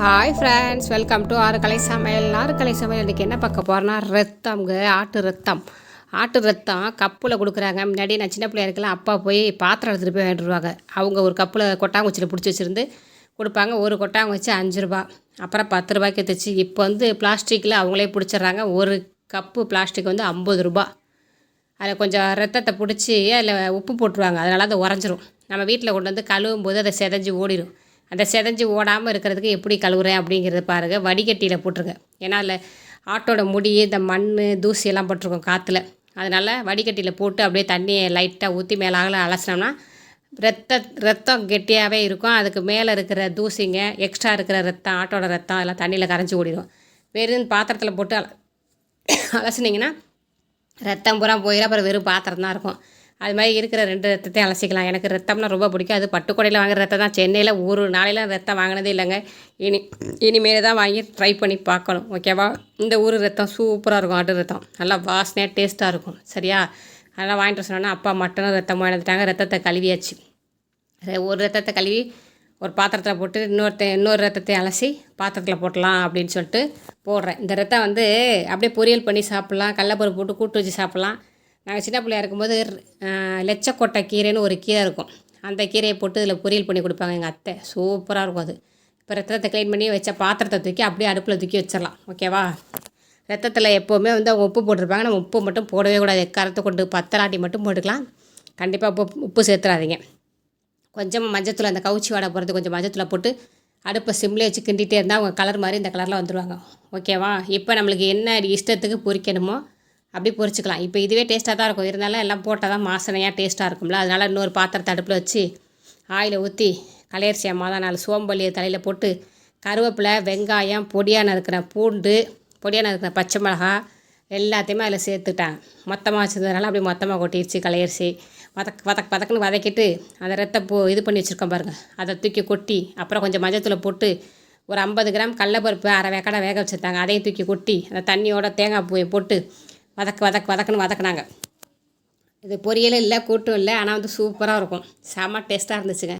Hi friends welcome to ஆறுக்கலை சமையல். ஆறுக்கலை சமையல் இன்றைக்கி என்ன பார்க்க போகிறேன்னா ரத்தம்ங்க. ஆட்டு ரத்தம். ஆட்டு ரத்தம் கப்பில் கொடுக்குறாங்க. முன்னாடி நான் சின்ன பிள்ளையா இருக்கலாம் அப்பா போய் பாத்திரம் எடுத்துகிட்டு போய் வாங்கிட்டுருவாங்க அவங்க ஒரு கப்பில் கொட்டாங்குச்சியில் பிடிச்சி வச்சுருந்து கொடுப்பாங்க. ஒரு கொட்டாங்குச்சி அஞ்சு ரூபா. அப்புறம் பத்து ரூபாய்க்கு தைச்சி. இப்போ வந்து பிளாஸ்டிக்கில் அவங்களே பிடிச்சிடுறாங்க. ஒரு கப்பு பிளாஸ்டிக் வந்து ஐம்பது ரூபா. அதில் கொஞ்சம் ரத்தத்தை பிடிச்சி அதில் உப்பு போட்டுருவாங்க. அதனால் அது உறைஞ்சிரும். நம்ம வீட்டில் கொண்டு வந்து கழுவும் போது அதை செதஞ்சு ஓடிடும் அந்த செதஞ்சு ஓடாமல் இருக்கிறதுக்கு எப்படி கழுவுறேன் அப்படிங்கிறத பாருங்கள் வடிகட்டியில் போட்டுருங்க. ஏன்னா அதில் ஆட்டோட முடி இந்த மண் தூசியெல்லாம் போட்டிருக்கோம் காற்றுல அதனால் வடிகட்டியில் போட்டு அப்படியே தண்ணியை லைட்டாக ஊற்றி மேலே அலசினோம்னா ரத்த ரத்தம் கெட்டியாகவே இருக்கும். அதுக்கு மேலே இருக்கிற தூசிங்க எக்ஸ்ட்ரா இருக்கிற ரத்தம் ஆட்டோட ரத்தம் அதெல்லாம் தண்ணியில் கரைஞ்சி ஓடிடும். வெறும் பாத்திரத்தில் போட்டு அல அலசினீங்கன்னா ரத்தம் பூரா போயிடும் அப்புறம் வெறும் பாத்திரம் தான் இருக்கும். அது மாதிரி இருக்கிற ரெண்டு ரத்தத்தையும் அலசிக்கலாம். எனக்கு ரத்தம்னா ரொம்ப பிடிக்கும். அது பட்டுக்கொடையில் வாங்குற ரத்தம் தான். சென்னையில் ஒரு நாளையில் ரத்தம் வாங்கினதே இல்லைங்க. இனி இனிமேல் தான் வாங்கி ட்ரை பண்ணி பார்க்கணும். ஓகேவா இந்த ஊர் ரத்தம் சூப்பராக இருக்கும். ஆட்டு ரத்தம். நல்லா வாசனையாக டேஸ்ட்டாக இருக்கும். சரியா? அதெல்லாம் வாங்கிட்டு சொன்னோன்னா அப்பா மட்டனும் ரத்தம் வாங்கிட்டாங்க ரத்தத்தை கழுவியாச்சு. ஒரு ரத்தத்தை கழுவி ஒரு பாத்திரத்தில் போட்டு இன்னொருத்த இன்னொரு ரத்தத்தை அலசி பாத்திரத்தில் போட்டலாம் அப்படின்னு சொல்லிட்டு போடுறேன். இந்த ரத்தம் வந்து அப்படியே பொரியல் பண்ணி சாப்பிட்லாம். கடலப்பருப்பு போட்டு கூட்டு வச்சு சாப்பிட்லாம். நாங்கள் சின்ன பிள்ளையா இருக்கும்போது லெச்சக்கொட்டை கீரைன்னு ஒரு கீரை இருக்கும். அந்த கீரையை போட்டு இதில் பொரியல் பண்ணி கொடுப்பாங்க எங்கள் அத்தை. சூப்பராக இருக்கும் அது. இப்போ ரத்தத்தை க்ளீன் பண்ணி வச்ச பாத்திரத்தை தூக்கி அப்படியே அடுப்பில் தூக்கி வச்சிடலாம். ஓகேவா ரத்தத்தில் எப்போவுமே வந்து அவங்க உப்பு போட்டிருப்பாங்க. நம்ம உப்பு மட்டும் போடவே கூடாது. கரத்தை கொண்டு பத்தராட்டி மட்டும் போட்டுக்கலாம். கண்டிப்பாக உப்பு உப்பு சேர்த்துறாதீங்க. கொஞ்சமாக மஞ்சத்தூள் அந்த கவுச்சி வாடை போகிறது கொஞ்சம் மஞ்சத்தூளை போட்டு அடுப்பை சிம்லேயே வச்சு கிண்டிகிட்டே இருந்தால் அவங்க கலர் மாதிரி இந்த கலரில் வந்துடுவாங்க ஓகேவா இப்போ நம்மளுக்கு என்ன இஷ்டத்துக்கு பொரிக்கணுமோ அப்படி பொரிச்சிக்கலாம். இப்போ இதுவே டேஸ்ட்டாக தான் இருக்கும். இருந்தாலும் எல்லாம் போட்டால் தான் மாசனையாக டேஸ்ட்டாக இருக்கும்ல. அதனால் இன்னொரு பாத்திரத்தை அடுப்பில் வச்சு ஆயிலை ஊற்றி கலையரிசி அம்மா தான் நாலு சோம்பல்லியை தலையில் போட்டு கருவேப்பிலை வெங்காயம் பொடியான இருக்கிற பூண்டு பொடியான இருக்கிற பச்சை மிளகா எல்லாத்தையுமே அதில் சேர்த்துட்டேன். மொத்தமாக வச்சுருந்ததுனால அப்படியே மொத்தமாக கொட்டிடுச்சு கலையரிசி. வதக் வதக் வதக்குன்னு வதக்கிட்டு அந்த ரத்த பூ இது பண்ணி வச்சுருக்கோம் பாருங்கள் அதை தூக்கி கொட்டி அப்புறம் கொஞ்சம் மஞ்சத்தூளை போட்டு ஒரு ஐம்பது கிராம் கடலப்பருப்பு அரை வேக்கடை வேக வச்சுருந்தாங்க. அதையும் தூக்கி கொட்டி அந்த தண்ணியோட தேங்காய் பூவை போட்டு வதக்கு வதக்கு வதக்குன்னு வதக்குனாங்க. இது பொரியலும் இல்லை கூட்டும் இல்லை ஆனால் வந்து சூப்பராக இருக்கும். செம்ம டேஸ்ட்டாக இருந்துச்சுங்க.